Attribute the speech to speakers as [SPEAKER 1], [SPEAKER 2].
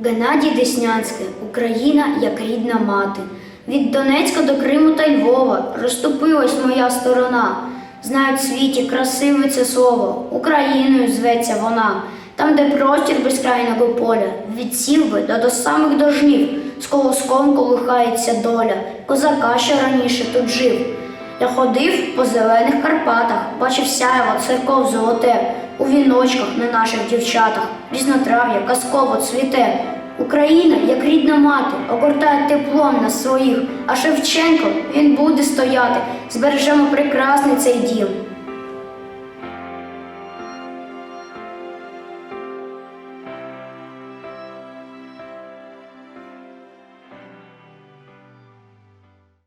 [SPEAKER 1] Геннадій Деснянський, Україна як рідна мати. Від Донецька до Криму та Львова розступилась моя сторона. Знають в світі красиве це слово, Україною зветься вона. Там, де простір безкрайного поля, від сілби та до самих дожнів, з колоском колихається доля, козака, що раніше тут жив. Я ходив по зелених Карпатах, бачив сяєво церков золоте, у віночках на наших дівчатах, різнотрав'я казково цвіте. Україна, як рідна мати, огортає теплом на своїх, а Шевченко він буде стояти, збережемо прекрасний цей дім.